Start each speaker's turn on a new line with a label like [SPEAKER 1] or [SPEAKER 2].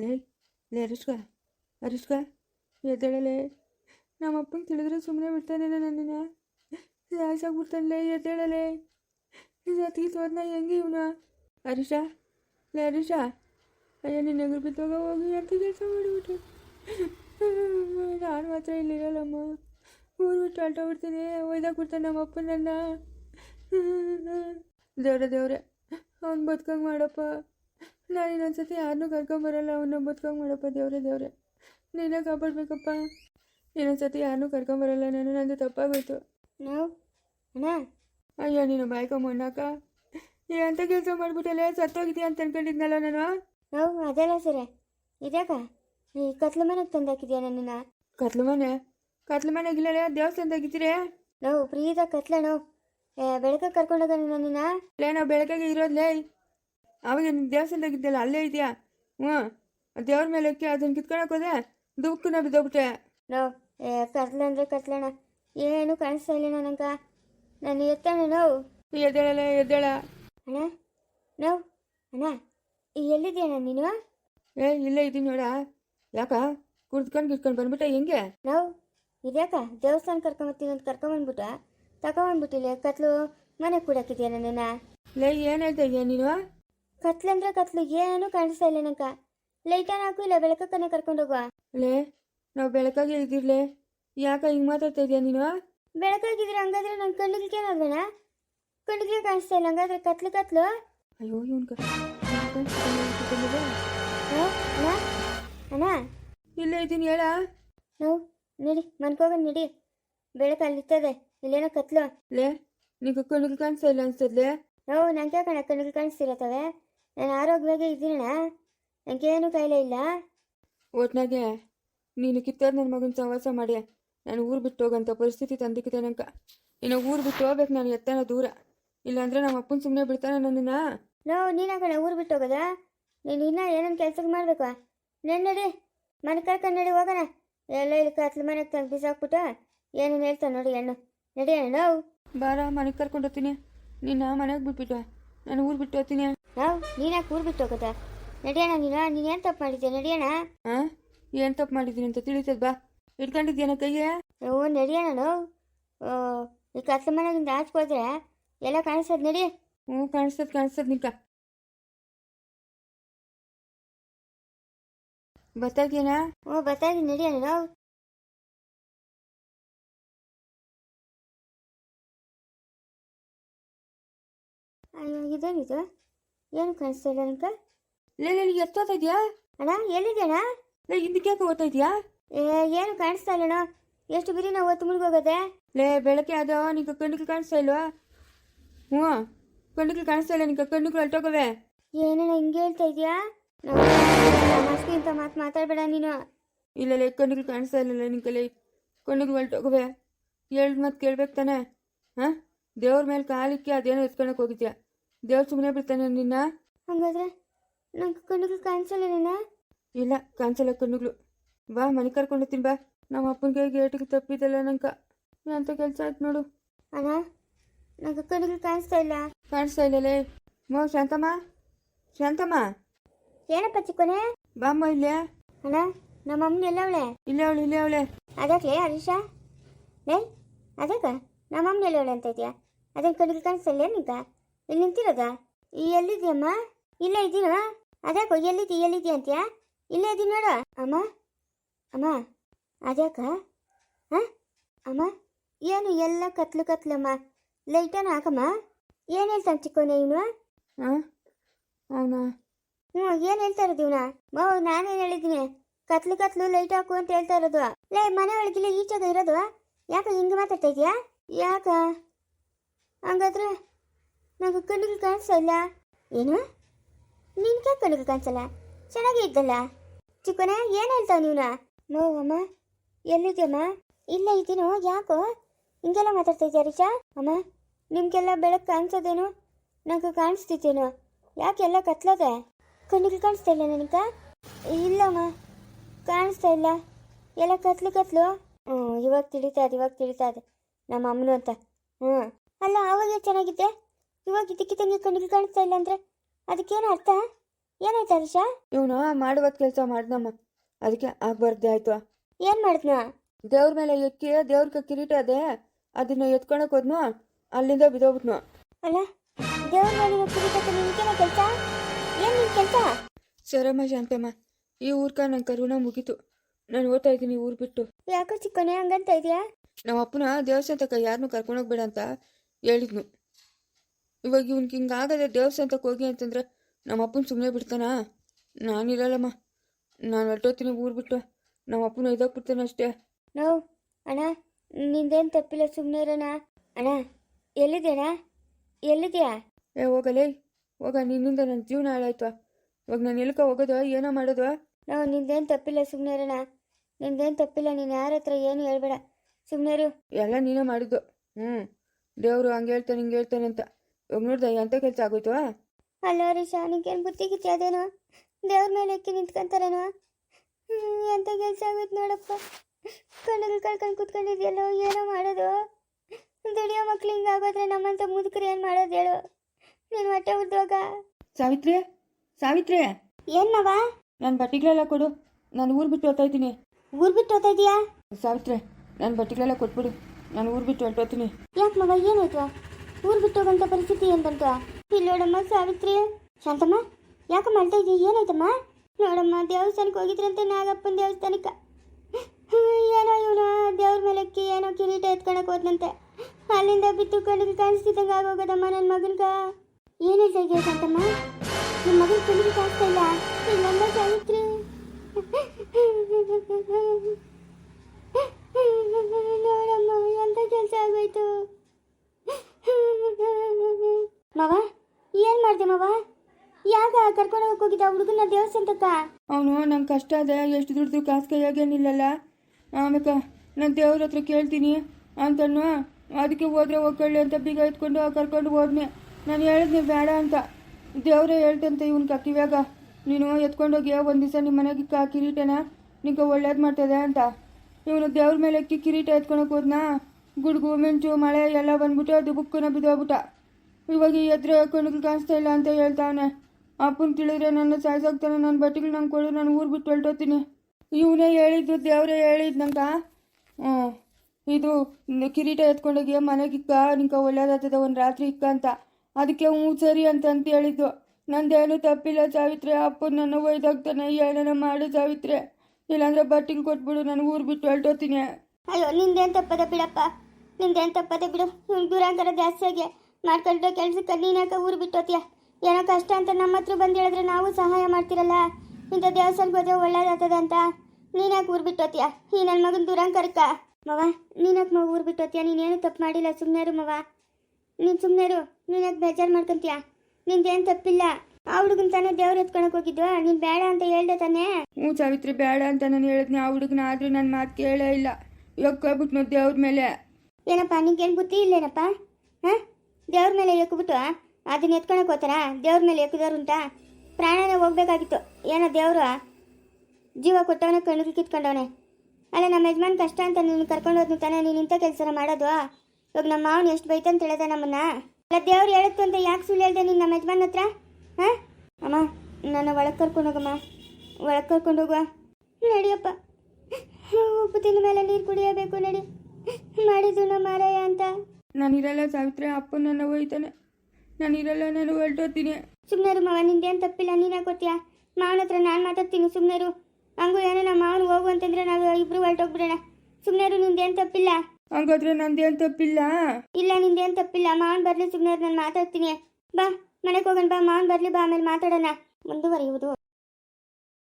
[SPEAKER 1] ಲೇ ಲೇ ಅರಿಷ್ಕ ಅರಿಷ್ಕ ಎದ್ದೇಳಲೇ ನಮ್ಮ ಅಪ್ಪಂಗೆ ತಿಳಿದ್ರೆ ಸುಮ್ಮನೆ ಬಿಡ್ತಾನೆ ನನ್ನನ್ನು. ಸಾಯ್ಸಾಗ್ಬಿಡ್ತಾನಲೇ ಎದ್ದೇಳಲೇ ಸತ್ಗಿ ತೋದ್ನ ಹೆಂಗೆ ಇವನು? ಹರೀಶ ಲೇ ಹರೀಶ ಅಯ್ಯ, ನಿನ್ನ ಎದುರು ಬಿದ್ದಾಗ ಹೋಗಿ ಅಂತ ಕೆಲಸ ಮಾಡಿಬಿಟ್ಟೆ? ನಾನು ಮಾತ್ರ ಇಲ್ಲಿರಲ್ಲಮ್ಮ. ಊರು ಬಿಟ್ಟು ಒಯ್ದಾಗ ಒಯ್ದಾಕ್ಬಿಡ್ತಾನೆ ನಮ್ಮ ನನ್ನ. ದೇವ್ರೆ ದೇವ್ರೆ, ಅವ್ನು ಬದುಕಂಗೆ ಮಾಡಪ್ಪ. ನಾನು ಇನ್ನೊಂದ್ಸತಿ ಯಾರನ್ನೂ ಕರ್ಕೊಂಬರಲ್ಲ ಅವನ್ನ ಬದುಕಂಗೆ ಮಾಡಪ್ಪ ದೇವ್ರೆ ದೇವ್ರೆ. ನೀನೇ ಕಾಪಾಡ್ಬೇಕಪ್ಪ. ಇನ್ನೊಂದ್ಸತಿ ಯಾರನ್ನೂ ಕರ್ಕೊಂಬರಲ್ಲ ನಾನು ನಂದು ತಪ್ಪಾಗೋಯ್ತು.
[SPEAKER 2] ನಾವು? ಅಣ್ಣ?
[SPEAKER 1] ಅಯ್ಯೋ ನೀನು ಬಾಯ್ಕ ಮಣ್ಣಾಕ ಅಂತ ಕೆಲಸ ಮಾಡ್ಬಿಟ್ಟಲೆ ಸತ್ತೋಗಿದ್ಯಾ ಅಂತ ಅನ್ಕೊಂಡಿದ್ನಲ್ಲ ನಾನು?
[SPEAKER 2] ನಾವು? ಅದಲ್ಲ ಸರಿ. ಇದ್ಯಾಕ? ಈ ಕತ್ಲು ಮನೆಗೆ ತಂದಾಕಿದ್ಯಾ ನನ್ನನ್ನ?
[SPEAKER 1] ಕತ್ಲು ಮನೆ? ಕತ್ಲು ಮನೆಗಿಲ್ಲಲೇ ದೇವಸ್ಥಾನದಾಗಿದ್ದೀರಿ
[SPEAKER 2] ನಾವು ಪ್ರೀತ ಕತ್ಲಣು ಬೆಳಗ್ಗೆ ಕರ್ಕೊಂಡೋಗ ನನ್ನನ್ನ?
[SPEAKER 1] ಲೇ ನಾವು ಬೆಳಗ್ಗೆ ಇರೋದ್ಲೇ. ಅವಾಗ ನೀನು ದೇವಸ್ಥಾನದಾಗಿದ್ದಲ್ಲ ಅಲ್ಲೇ ಇದೆಯಾ? ಹ್ಞೂ ದೇವ್ರ ಮೇಲೆ ಅದನ್ನು ಕಿತ್ಕೊಳಕ್ ಹೋದೆ? ನಾ ಬಿದ್ದೋಗ್ಬಿಟ್ಟೆ.
[SPEAKER 2] ನಾವು ಏ ಅಂದರೆ ಕತ್ಲಣ ಏನು ಕಾಣಿಸ್ತಾ ಇಲ್ಲ ನನಗ ನಾನು ಎತ್ತಣ ನೋವು.
[SPEAKER 1] ಎದ್ದೇಳಲ್ಲ ಎದ್ದೇಳ.
[SPEAKER 2] ಅಣ್ಣ ನೋವು. ಅಣ್ಣ ಎಲ್ಲಿದ್ಯಣ್ಣ ನೀನು
[SPEAKER 1] ಏ ಇಲ್ಲೇ ಇದ್ದೀನಿ ನೋಡ. ಯಾಕ? ಕುಡ್ದ್ಕೊಂಡು ಗಿಟ್ಕೊಂಡು ಬಂದ್ಬಿಟ್ಟೆ ಹೆಂಗೆ?
[SPEAKER 2] ನಾವು. ಇದ್ಯಾಕ? ದೇವಸ್ಥಾನ ಕರ್ಕೊಂಬತ್ತೀನಿ ಅಂತ ಕರ್ಕೊಂಬಂದ್ಬಿಟ್ಟ ತಗೊಂಬಂದ್ಬಿಟ್ಟಿಲ್ಲ ಕತ್ಲು. ಮನೆ ಕೂಡಕ್ಕಿದ್ಯಾ ನನ್ನ
[SPEAKER 1] ಲೇ ಏನು ಹೇಳ್ತಾ ಇದೀಯ ನೀನು?
[SPEAKER 2] ಕತ್ಲಂದ್ರೆ ಕತ್ಲು ಏನು ಕಾಣಿಸ್ತಾ ಇಲ್ಲ ಲೈಟನ್ ಹಾಕು ಇಲ್ಲ ಬೆಳಕಕ್ಕನೆ ಕರ್ಕೊಂಡೋಗುವ
[SPEAKER 1] ಲೇ ನಾವು ಬೆಳಕಾಗಿ ಇದ್ದಿರ್ಲೆ ಯಾಕ ಹಿಂಗೆ ಮಾತಾಡ್ತಾ ಇದೀಯ ನೀನು?
[SPEAKER 2] ಬೆಳಕಾಗಿದ್ರೆ ಹಂಗಾದ್ರೆ ನನ್ನ ಕಣ್ಣಿಗೆ ಏನಾಗೋಣ ಕಣ್ಣಿಗೆ ಕಾಣಿಸ್ತಾ ಇಲ್ಲ ಹಂಗಾದ್ರೆ ಕತ್ಲು ಕತ್ಲು.
[SPEAKER 1] ಅಯ್ಯೋ ಇವನ್?
[SPEAKER 2] ಅಣ್ಣ? ಅಣ್ಣ?
[SPEAKER 1] ಇಲ್ಲೇ ಇದ್ದೀನಿ ಹೇಳ.
[SPEAKER 2] ನಾವು ನಡಿ ಮನ್ಕೋಗ ನಡಿ. ಬೆಳಕು ಅಲ್ಲಿತ್ತದೆ ಇಲ್ಲೇನೋ ಕತ್ಲು.
[SPEAKER 1] ಲೇ ನಿಂಗೆ ಕಣ್ಣಿಗೆ ಕಾಣಿಸ್ತಾ ಇಲ್ಲ ಅನ್ಸ್ತದ್ಲೆ
[SPEAKER 2] ನಾವು ನಂಗೆ ಕಣ ಕಣ್ಣಿಗೆ ಕಾಣಿಸ್ತಿರತ್ತವೆ? ನಾನು ಆರೋಗ್ಯವಾಗಿ ಇದ್ದೀನಣ್ಣ. ನನಗೇನು ಕಾಯಿಲೆ ಇಲ್ಲ.
[SPEAKER 1] ಒಟ್ನಾಗೆ ನೀನು ಕಿತ್ತಾದ ನನ್ನ ಮಗನ ಸಹವಾಸ ಮಾಡಿ ನಾನು ಊರು ಬಿಟ್ಟು ಹೋಗಂತ ಪರಿಸ್ಥಿತಿ ತಂದಿಕ್ಕಿದೆ ನಂಗೆ. ಇನ್ನು ಊರು ಬಿಟ್ಟು ಹೋಗ್ಬೇಕು ನಾನು ಎತ್ತನ ದೂರ. ಇಲ್ಲಾಂದ್ರೆ ನಮ್ಮ ಅಪ್ಪನ ಸುಮ್ಮನೆ ಬಿಡ್ತಾನೆ ನನ್ನನ್ನ?
[SPEAKER 2] ನೋ ನೀನ ಕಣ ಊರು ಬಿಟ್ಟು ಹೋಗೋದಾ? ನೀನು ಇನ್ನೂ ಏನೇನು ಕೆಲ್ಸಕ್ಕೆ ಮಾಡಬೇಕು? ನೆನ್ ನಡಿ ಮನೆ ಕರ್ಕೊಂಡು ನಡಿ ಹೋಗೋಣ. ಎಲ್ಲ ಇಲ್ಲಿ ಕತ್ಲು ಮನೆಗೆ ತಂದು ಬಿಸಾಕ್ಬಿಟ್ಟು ಏನೇನು ಹೇಳ್ತಾನೆ ನೋಡಿ ಹೆಣ್ಣು. ನಡಿ ಅಣ್ಣ ನಾವು
[SPEAKER 1] ಬಾರ ಮನೆಗೆ ಕರ್ಕೊಂಡು ಹೋಗ್ತೀನಿ. ನಿನ್ನ ಮನೆಗೆ ಬಿಟ್ಬಿಟ್ಟು ನಾನು ಊರು ಬಿಟ್ಟು ಹೋಗ್ತೀನಿ.
[SPEAKER 2] ನಾವು ನೀನಾ ಕೂರ್ಬಿಟ್ಟು ಬಿಟ್ಟು ನಡಿಯಣ ನೀನು ಏನ್ ತಪ್ಪು ಮಾಡಿದ್ದೆ ನಡಿಯೋಣ
[SPEAKER 1] ಹಾಂ ಏನು ತಪ್ಪು ಮಾಡಿದೀನಿ ಅಂತ ತಿಳಿತದ ಬಾ. ಇಟ್ಕೊಂಡಿದ್ಯಾನ ಕೈಯ
[SPEAKER 2] ಓ ನಡಿಯೋಣ ನಾವು ಈ ಕತ್ಲ ಮನೆಗಿಂದ ಆಚ್ಕೋದ್ರೆ ಎಲ್ಲ ಕಾಣಿಸ್ತದ ನಡಿ.
[SPEAKER 1] ಹ್ಞೂ ಕಾಣಿಸ್ತದ ಕಾಣಿಸ್ತದ ನಿಂಕ ಬರ್ತಾ ಓ
[SPEAKER 2] ಹ್ಞೂ ಇದ್ದೀನಿ ನಡಿಯೋಣ ನಾವು ಅಯ್ಯೋ ಇದೇನಿದು? ಏನು ಕಾಣಿಸ್ತಾ ಇಲ್ಲ ನನಗೆ
[SPEAKER 1] ಲೇ ಲೇ ಇದೆಯಾ?
[SPEAKER 2] ಅಣ್ಣ ಎಲ್ಲಿದ್ಯಣ್ಣ
[SPEAKER 1] ಲೇ ಹಿಂದಕ್ಕೆ ಯಾಕೆ ಓದ್ತಾ ಇದೆಯಾ?
[SPEAKER 2] ಏ ಏನು ಕಾಣಿಸ್ತಾ ಇಲ್ಲಣ್ಣ ಎಷ್ಟು ಬಿರಿ ನಾವು ಹೊತ್ತು ಮುಳುಗೋಗದೆ
[SPEAKER 1] ಲೇ ಬೆಳಕೆ ಅದು ನಿಂಗೆ ಕಣ್ಣಿಗೆ ಕಾಣಿಸ್ತಾ ಇಲ್ವಾ? ಹ್ಞೂ ಕಣ್ಣಿಗೆ ಕಾಣಿಸ್ತಾ ಇಲ್ಲ ನಿಂಗೆ ಕಣ್ಣುಗಳು ಅಲ್ಟೋಗವೆ.
[SPEAKER 2] ಏನಣ್ಣ ಹಿಂಗೆ ಹೇಳ್ತಾ ಇದೆಯಾ? ಮಸ್ತಿ ಅಂತ ಮಾತು ಮಾತಾಡಬೇಡ ನೀನು.
[SPEAKER 1] ಇಲ್ಲ ಲೇ ಕಣ್ಣಿಗೆ ಕಾಣಿಸ್ತಾ ಇಲ್ಲ ನಿಂಕಲ್ಲಿ ಕಣ್ಣಿಗೆ ಅಲ್ಟೋಗವೆ. ಹೇಳ್ದು ಮತ್ತೆ ಕೇಳ್ಬೇಕು ತಾನೆ. ಹಾಂ? ದೇವ್ರ ಮೇಲೆ ಕಾಲಿಕ್ಕೆ ಅದೇನೋ ಎತ್ಕೊಳಕ್ಕೆ ಹೋಗಿದ್ಯಾ? ದೇವ್ರು ಸುಮ್ಮನೆ ಬಿಡ್ತಾನೆ ನಿನ್ನ?
[SPEAKER 2] ಹಂಗಾದ್ರೆ ನಂಗೆ ಕಣ್ಣುಗಳು ಕಾಣಿಸಲ್ಲ ನಿನ್ನ
[SPEAKER 1] ಇಲ್ಲ ಕಾಣಿಸಲ್ಲ ಕಣ್ಣುಗಳು. ಬಾ ಮನೆ ಕರ್ಕೊಂಡು ಹೋಗ್ತೀನಿ ಬಾ. ನಮ್ಮ ಅಪ್ಪನಿಗೆ ಗೇಟಿಗೆ ತಪ್ಪಿದ್ದಲ್ಲ ನಂಕ ಅಂತ ಕೆಲಸ ಆಯ್ತು ನೋಡು.
[SPEAKER 2] ಅಣ್ಣ ನಂಗೆ ಕಣ್ಣುಗಳು ಕಾಣಿಸ್ತಾ ಇಲ್ಲ.
[SPEAKER 1] ಕಾಣಿಸ್ತಾ ಇಲ್ಲಲೇ. ಮೋ ಶಾಂತಮ್ಮ? ಶಾಂತಮ್ಮ?
[SPEAKER 2] ಏನಪ್ಪ ಬಾ
[SPEAKER 1] ಬಾಮ್ಮ ಇಲ್ಲೇ?
[SPEAKER 2] ಅಣ್ಣ ನಮ್ಮ ಅಮ್ಮನ ಎಲ್ಲ ಅವಳೆ?
[SPEAKER 1] ಇಲ್ಲೇ ಅವಳು ಇಲ್ಲೇ ಅವಳೆ.
[SPEAKER 2] ಅದಕ್ಕೆ ಹರೀಶ? ಲೇ ಅದಕ್ಕ ನಮ್ಮ ಅಮ್ಮನ ಎಲ್ಲ ಅವಳೆ ಅಂತ ಇದೆಯಾ? ಅದನ್ನ ಕಣ್ಣುಗಳು ಕಾಣಿಸ್ತಾ ಇಲ್ಲ ನಿಂಗ ಇಲ್ಲಿ ನಿಂತಿರೋದ? ಈ ಎಲ್ಲಿದ್ಯಮ್ಮ ಇಲ್ಲೇ ಇದ್ದೀನ ಅದ್ಯಾಕೋ ಎಲ್ಲಿದ್ದಿ ಎಲ್ಲಿದ್ದಿ ಅಂತ್ಯಾ? ಇಲ್ಲೇ ಇದ್ದೀನಿ ನೋಡು. ಅಮ್ಮ? ಅಮ್ಮ? ಅದ್ಯಾಕ? ಹಾಂ? ಅಮ್ಮ? ಏನು ಎಲ್ಲ ಕತ್ಲು ಕತ್ಲಮ್ಮ ಲೈಟನ ಹಾಕಮ್ಮ. ಏನು ಹೇಳ್ತಾನೆ ಚಿಕ್ಕೋನೆ ಇವನು?
[SPEAKER 1] ಹಾಂ? ಅವನಾ?
[SPEAKER 2] ಹ್ಞೂ ಏನು ಹೇಳ್ತಾ ಇರೋದು ಇವನ? ನಾನೇನು ಹೇಳಿದ್ದೀನಿ? ಕತ್ಲು ಕತ್ಲು ಲೈಟ್ ಹಾಕು ಅಂತ ಹೇಳ್ತಾ ಇರೋದು. ಲೇ ಮನೆ ಒಳಗಿಲ್ಲ ಈಚೆಗೆ ಇರೋದು? ಯಾಕೆ ಹಿಂಗೆ ಮಾತಾಡ್ತಾ ಇದೆಯಾ? ಯಾಕ? ಹಂಗಾದ್ರೆ ನಂಗೆ ಕಣ್ಣಿಗೆ ಕಾಣಿಸಲ್ಲ ಏನು? ನಿನ್ಗೆ ಕಣ್ಣಿಗೆ ಕಾಣಿಸಲ್ಲ ಚೆನ್ನಾಗಿ ಇದ್ದಲ್ಲ. ಚಿಕ್ಕನ ಏನು ಹೇಳ್ತಾವ ನೀವನ ನೋವಮ್ಮ ಎಲ್ಲಿದ್ಯಮ್ಮ ಇಲ್ಲ ಇದ್ದೀನೋ. ಯಾಕೋ? ಹಿಂಗೆಲ್ಲ ಮಾತಾಡ್ತಾ ಇದೆಯಾ ರಿಚಾ? ಅಮ್ಮ ನಿಮ್ಗೆಲ್ಲ ಬೆಳಕು ಕಾಣಿಸೋದೇನು? ನನಗೆ ಕಾಣಿಸ್ತಿದ್ದೇನೋ ಯಾಕೆಲ್ಲ ಕತ್ಲದೆ? ಕಣ್ಣಿಗೆ ಕಾಣಿಸ್ತಾ ಇಲ್ಲ ನನಗೆ? ಇಲ್ಲಮ್ಮ ಕಾಣಿಸ್ತಾ ಇಲ್ಲ. ಎಲ್ಲ ಕತ್ಲು ಕತ್ಲು. ಹ್ಞೂ ಇವಾಗ ತಿಳಿತಾ ಅದು ಇವಾಗ ತಿಳಿತಾ ಇದೆ. ನಮ್ಮ ಅಮ್ಮನು ಅಂತ. ಹ್ಞೂ. ಅಲ್ಲ ಆವಾಗ ಚೆನ್ನಾಗಿದ್ದೆ? ಇವಾಗ ಇದಕ್ಕಿದ್ದಂಗೆ ಕಣ್ಣಿಗೆ ಕಾಣಿಸ್ತಾ ಇಲ್ಲ ಅಂದರೆ ಅದಕ್ಕೇನು ಅರ್ಥ? ಏನಾಯ್ತು ಹರೀಶ
[SPEAKER 1] ಇವನು ಮಾಡುವ ಕೆಲಸ ಮಾಡ್ದಮ್ಮ. ಅದಕ್ಕೆ ಆಗ್ಬಾರ್ದೆ ಆಯ್ತು.
[SPEAKER 2] ಏನು ಮಾಡಿದ್ನ?
[SPEAKER 1] ದೇವ್ರ ಮೇಲೆ ಎಕ್ಕಿ ದೇವ್ರ ಕಿರೀಟ ಅದೇ. ಅದನ್ನ ಎತ್ಕೊಳಕ್ ಹೋದ್ನು ಅಲ್ಲಿಂದ ಬಿದೋಗ್ಬಿಟ್ನು
[SPEAKER 2] ಅಲ್ಲ ದೇವ್ರ ಮೇಲೆ ಕಿರೀಟ ನಿನ್ಕೇನ ಕೆಲಸ? ಏನು ನಿನ್ ಕೆಲಸ?
[SPEAKER 1] ಸರಮ್ಮ ಶಾಂತಮ್ಮ ಈ ಊರ್ಕ ನನ್ನ ಕರುಣ ಮುಗೀತು. ನಾನು ಓದ್ತಾ ಇದ್ದೀನಿ ಊರು ಬಿಟ್ಟು.
[SPEAKER 2] ಯಾಕೋ ಚಿಕ್ಕನೆ ಹಂಗಂತ ಇದೆಯಾ?
[SPEAKER 1] ನಮ್ಮ ಅಪ್ಪನ ದೇವಸ್ಥಾನಕ್ಕೆ ಯಾರನ್ನೂ ಕರ್ಕೊಂಡೋಗ್ಬೇಡ ಅಂತ ಹೇಳಿದ್ನು. ಇವಾಗ ಇವ್ನಿಗೆ ಹಿಂಗಾಗದೆ ದೇವಸ್ಥಾನಕ್ಕೆ ಹೋಗಿ ಅಂತಂದ್ರೆ ನಮ್ಮ ಅಪ್ಪನ ಸುಮ್ಮನೆ ಬಿಡ್ತಾನಾ? ನಾನಿರಲ್ಲಮ್ಮ ನಾನು ಹೊರಟೋತೀನಿ ಊರು ಬಿಟ್ಟು. ನಮ್ಮ ಅಪ್ಪನ ಇದಾಗ್ಬಿಡ್ತಾನೆ ಅಷ್ಟೇ.
[SPEAKER 2] ನಾವು ಅಣ್ಣ ನಿಂದೇನು ತಪ್ಪಿಲ್ಲ ಸುಮ್ಮನೆ ಇರೋಣ. ಅಣ್ಣ ಎಲ್ಲಿದೆಯಣ ಎಲ್ಲಿದೆಯಾ
[SPEAKER 1] ಏ ಹೋಗಲೇ. ಹೋಗ ನಿನ್ನಿಂದ ನನ್ನ ಜೀವನ ಹಾಳಾಯ್ತು. ಇವಾಗ ನಾನು ಎಲ್ಕ ಹೋಗೋದು ಏನೋ ಮಾಡೋದು?
[SPEAKER 2] ನಾವು ನಿಂದೇನು ತಪ್ಪಿಲ್ಲ ಸುಮ್ಮನೆ ಇರೋಣ. ನಿಂದೇನು ತಪ್ಪಿಲ್ಲ ನೀನು ಯಾರ ಹತ್ರ ಏನು ಹೇಳ್ಬೇಡ. ಸುಮ್ಮನೆ ಇರು.
[SPEAKER 1] ಎಲ್ಲ ನೀನೇ ಮಾಡಿದ್ದು. ಹ್ಞೂ ದೇವರು ಹಂಗೆ ಹೇಳ್ತಾನೆ ಹಿಂಗೆ ಹೇಳ್ತಾನೆ ಅಂತ. ನೋಡ್ದೆ ಎಂತ ಕೆಲಸ ಆಗೋಯ್ತು
[SPEAKER 2] ಅಲ್ಲ ಹರೀಶ ನಿಂಗೇನು ಬುದ್ಧಿ ಗಿತ್ತಿ ಅದೇನೋ? ದೇವ್ರ ಮೇಲೆ ಎಕ್ಕಿ ನಿಂತ್ಕೊಂತಾರೇನೋ? ಹ್ಮ್, ಎಂತ ಕೆಲಸ ಆಗೋಯ್ತು ನೋಡಪ್ಪ. ಕಣ್ಣಲ್ಲಿ ಕಳ್ಕೊಂಡು ಕೂತ್ಕೊಂಡಿದ್ಯಲ್ಲೋ ಏನೋ ಮಾಡೋದು? ದುಡಿಯೋ ಮಕ್ಳು ಹಿಂಗಾಗೋದ್ರೆ ನಮ್ಮಂತ ಮುದುಕರು ಏನು ಮಾಡೋದು ಹೇಳು? ನೀನು ಹೊಟ್ಟೆ ಉದ್ಯೋಗ
[SPEAKER 1] ಸಾವಿತ್ರಿ ಸಾವಿತ್ರಿ.
[SPEAKER 2] ಏನ್ ಮವ?
[SPEAKER 1] ನನ್ನ ಬಟ್ಟೆಗಳೆಲ್ಲ ಕೊಡು. ನಾನು ಊರು ಬಿಟ್ಟು ಹೋಗ್ತಾ ಇದ್ದೀನಿ
[SPEAKER 2] ಊರ್ ಬಿಟ್ಟು ಹೋಗ್ತಾ ಇದೀಯಾ
[SPEAKER 1] ಸಾವಿತ್ರಿ ನನ್ನ ಬಟ್ಟೆಗಳೆಲ್ಲ ಕೊಟ್ಬಿಡು. ನಾನು ಊರು ಬಿಟ್ಟು ಹೊರಟೋತೀನಿ
[SPEAKER 2] ಯಾಕೆ ಮಗ ಏನಾಯ್ತು? ಊರ್ ಬಿಟ್ಟು ಹೋಗಂತ ಪರಿಸ್ಥಿತಿ ಇಲ್ಲೋಡಮ್ಮ ಇಲ್ಲಿ ನೋಡಮ್ಮ ಸಾವಿತ್ರಿ. ಶಾಂತಮ್ಮ ಯಾಕೆ ಮಾಡ್ತಾ ಇದೀಯ? ಏನಾಯ್ತಮ್ಮ? ನೋಡಮ್ಮ ದೇವಸ್ಥಾನಕ್ಕೆ ಹೋಗಿದ್ರಂತೆ ನಾಗಪ್ಪನ ದೇವಸ್ಥಾನಕ್ಕೆ. ಏನೋ ಇವನು ದೇವ್ರ ಮೇಲಕ್ಕೆ ಏನೋ ಕಿರೀಟ ಎತ್ಕೊಳಕ್ ಹೋದ್ನಂತೆ. ಅಲ್ಲಿಂದ ಬಿತ್ತು ಕಣ್ಣಿಗೆ ಕಾಣಿಸ್ತಿದ್ದಂಗೆ ಆಗೋಗದಮ್ಮ ನನ್ನ ಮಗನ್ಗ. ಏನೇ ಹೇಳ್ತಾ ಶಾಂತಮ್ಮ? ನಿಮ್ಮ ಮಗನ ಕಣ್ಣಿಗೆ ಕಾಣಿಸ್ತಾ ಇಲ್ಲ? ಸಾವಿತ್ರಿ. ನೋಡಮ್ಮ, ಎಂತ ಕೆಲಸ ಆಗೋಯ್ತು? ಮವ ಏನು ಮಾಡ್ದೆ ಮವ ಯಾಕ ಕರ್ಕೊಂಡು ಹೋಗಿದ್ದ ಹುಡುಗನ ದೇವಸ್ಥಾನಕ್ಕ?
[SPEAKER 1] ಅವನು ನಂಗೆ ಕಷ್ಟ ಅದ, ಎಷ್ಟು ದುಡ್ದು ಕಾಸು ಕೈಯಾಗೇನಿಲ್ಲಲ್ಲ ಆಮೇಲೆ ನಾನು ದೇವ್ರ ಹತ್ರ ಕೇಳ್ತೀನಿ ಅಂತನು, ಅದಕ್ಕೆ ಹೋದ್ರೆ ಹೋಗ್ಕೊಳ್ಳಿ ಅಂತ ಬೀಗ ಎತ್ಕೊಂಡು ಕರ್ಕೊಂಡು ಹೋದ್ನೆ. ನಾನು ಹೇಳಿದ್ನಿ ಬೇಡ ಅಂತ. ದೇವರೇ ಹೇಳ್ತಂತೆ ಇವನ್ ಕಕ್ಕಿವಾಗ ನೀನು ಎತ್ಕೊಂಡೋಗಿ ಒಂದು ದಿವಸ ನಿಮ್ಮ ಮನೆಗೆ ಕಾ, ಕಿರೀಟನ. ನಿಂಗೆ ಒಳ್ಳೇದು ಮಾಡ್ತದೆ ಅಂತ. ಇವನು ದೇವ್ರ ಮೇಲೆ ಕಿರೀಟ ಎತ್ಕೊಳಕ್ಕೆ ಹೋದ್ನಾ? ಗುಡುಗು, ಮಿಂಚು, ಮಳೆ ಎಲ್ಲ ಬಂದ್ಬಿಟ್ಟು ಅದು ಬುಕ್ಕನ ಬಿದ್ದೋಗ್ಬಿಟ್ಟ. ಇವಾಗ ಎದ್ರೆ ಕಣ್ಣಿಗೆ ಕಾಣಿಸ್ತಾ ಇಲ್ಲ ಅಂತ ಹೇಳ್ತಾವನೆ. ಅಪ್ಪನ ತಿಳಿದ್ರೆ ನನ್ನ ಸಾಯ್ಸಾಗ್ತಾನೆ ನನ್ನ ಬಟ್ಟೆಗಳು ನಂಗೆ ಕೊಡು ನಾನು ಊರು ಬಿಟ್ಟು ಹೊರಟೋತೀನಿ ಇವನೇ ಹೇಳಿದ್ದು, ದೇವರೇ ಹೇಳಿದ್ ನಂಗೆ. ಇದು ಕಿರೀಟ ಎತ್ಕೊಂಡೋಗಿ ಮನೆಗೆ ಇಕ್ಕ, ನಿಂಕ ಒಳ್ಳೇದಾಗ್ತದೆ, ಒಂದು ರಾತ್ರಿ ಇಕ್ಕ ಅಂತ. ಅದಕ್ಕೆ ಹ್ಞೂ ಸರಿ ಅಂತ ಅಂತ ಹೇಳಿದ್ದು. ನಂದೇನು ತಪ್ಪಿಲ್ಲ ಸಾವಿತ್ರೆ ಅಪ್ಪ ನನ್ನ ಒಯ್ದಾಗ್ತಾನೆ ಏನೇನೋ ಮಾಡು ಸಾವಿತ್ರೆ. ಇಲ್ಲಾಂದ್ರೆ ಬಟ್ಟಿಂಗ್ ಕೊಟ್ಬಿಡು, ನಾನು ಊರು ಬಿಟ್ಟು ಹೊರಟೋತೀನಿ
[SPEAKER 2] ಅಯ್ಯೋ, ನಿಂದೇನು ತಪ್ಪದ ಬಿಡಪ್ಪ? ನಿಂದೇನ್ ತಪ್ಪದೆ ಬಿಡು. ಇವ್ನ್ ಜಾಸ್ತಿ ಆಗಿ ಮಾಡ್ಕೊಂಡ್ರೆ ಕೆಲ್ಸಕ್ಕೆ ನೀನ್ಯಾಕ ಊರು ಬಿಟ್ಟೋತಿಯ? ಏನೋ ಕಷ್ಟ ಅಂತ ನಮ್ಮ ಹತ್ರ ಬಂದು ಹೇಳಿದ್ರೆ ನಾವು ಸಹಾಯ ಮಾಡ್ತಿರಲ್ಲ? ಇಂಥ ದೇವಸ್ಥಾನಕ್ಕೆ ಹೋದ್ರೆ ಒಳ್ಳೇದಾಗ್ತದೆ ಅಂತ. ನೀನಾಕೆ ಊರು ಬಿಟ್ಟೋತಿಯ? ಈ ನನ್ನ ಮಗನ ದೂರಾಂಕರಕ್ಕ. ಮವ ನೀನಾಕೆ ಮಗ ಊರು ಬಿಟ್ಟೋತಿಯ? ನೀನೇನು ತಪ್ಪು ಮಾಡಿಲ್ಲ? ಸುಮ್ಮನೆರು ಮವ. ನೀನು ಸುಮ್ಮನೆರು ನೀನ್ಯಾಕೆ ಬೇಜಾರು ಮಾಡ್ಕೊಂತೀಯ? ನಿಂದೇನು ತಪ್ಪಿಲ್ಲ? ಆ ಹುಡುಗನ ತಾನೇ ದೇವ್ರ ಎತ್ಕೊಳಕ್ ಹೋಗಿದ್ವ? ನೀನು ಬೇಡ ಅಂತ ಹೇಳ್ದೆ ತಾನೇ?
[SPEAKER 1] ಹ್ಞೂ ಸಾವಿತ್ರಿ, ಬೇಡ ಅಂತ ನಾನು ಹೇಳಿದ್ನಿ. ಆ ಹುಡುಗನ ಆದರೂ ನನ್ನ ಮಾತು ಕೇಳೇ ಇಲ್ಲ. ಯಕ್ಕೋಗ್ಬಿಟ್ನು ದೇವ್ರ ಮೇಲೆ?
[SPEAKER 2] ಏನಪ್ಪ, ನಿಂಗೇನು ಬುದ್ಧಿ ಇಲ್ಲೇನಪ್ಪ? ಹಾಂ? ದೇವ್ರ ಮೇಲೆ ಎಕ್ಬಿಟ್ಟು ಅದನ್ನ ಎತ್ಕೊಳಕ್ಕೆ ಹೋತಾರ ದೇವ್ರ ಮೇಲೆ ಅಂತ ಪ್ರಾಣನೇ ಹೋಗ್ಬೇಕಾಗಿತ್ತು. ಏನೋ ದೇವರು ಜೀವ ಕೊಟ್ಟವನ, ಕಣ್ಣಿಗೆ ಕಿತ್ಕೊಂಡವನೆ. ಅಲ್ಲ, ನಮ್ಮ ಯಜಮಾನ್ ಕಷ್ಟ ಅಂತ ನೀನು ಕರ್ಕೊಂಡು ಹೋದ್ನು ತಾನೇ, ನೀನು ಇಂಥ ಕೆಲಸ ಮಾಡೋದು? ಇವಾಗ ನಮ್ಮ ಮಾವನ ಎಷ್ಟು ಬೈತಂತ ಹೇಳಿದೆ ನಮ್ಮನ್ನ? ಅಲ್ಲ, ದೇವ್ರು ಹೇಳುತ್ತು ಅಂತ ಯಾಕೆ ಸುಳ್ಳು ಹೇಳ್ದೆ ನೀನು ನಮ್ಮ ಯಜಮಾನ್ ಹತ್ರ? ಹಾಂ? ಅಮ್ಮ, ನನ್ನ ಒಳಗೆ ಕರ್ಕೊಂಡು ಹೋಗಮ್ಮ. ಒಳಗೆ ಕರ್ಕೊಂಡು ಹೋಗುವ. ನಡಿಯಪ್ಪ. ಉಪ್ಪು ತಿನ್ನ ಮೇಲೆ ನೀರು ಕುಡಿಯಬೇಕು, ನಡಿ. ಮಾಡಿದ್ದು ನಮ್ಮ ಮಾರಯ್ಯ ಅಂತ.
[SPEAKER 1] ನಾನಿರಲ್ಲ ಸಾವಿತ್ರಿ ಅಪ್ಪ ನನ್ನ ಹೋಯ್ತಾನೆ ನಾನಿರಲ್ಲ ನಾನು ಹೊರಟೋತೀನಿ
[SPEAKER 2] ಸುಮ್ಮನೆ ಮಾವ ನಿಂದೇನು ತಪ್ಪಿಲ್ಲ ನೀನು ಹಾಕೋತೀಯ ಮಾವನ ಹತ್ರ ನಾನು ಮಾತಾಡ್ತೀನಿ ಸುಮ್ಮನೆ ಹಂಗೂ ಏನೋ ನಮ್ಮ ಮಾವನ ಹೋಗು ಅಂತಂದ್ರೆ ನಾವು ಇಬ್ರು ಹೊರಟೋಗ್ಬಿಡೋಣ. ಸುಮ್ಮನೆ ನಿಂದೇನು ತಪ್ಪಿಲ್ಲ?
[SPEAKER 1] ಹಂಗಾದ್ರೆ ನಂದೇನು ತಪ್ಪಿಲ್ಲ?
[SPEAKER 2] ಇಲ್ಲ ನಿಂದೇನು ತಪ್ಪಿಲ್ಲ. ಮಾವನ್ ಬರಲಿ ಸುಮ್ಮನೆ ನಾನು ಮಾತಾಡ್ತೀನಿ. ಬಾ ಮನೆಗೆ ಹೋಗೋಣ ಬಾ. ಮಾವನ್ ಬರಲಿ ಬಾ ಆಮೇಲೆ ಮಾತಾಡೋಣ. ಮುಂದುವರಿಯುವುದು.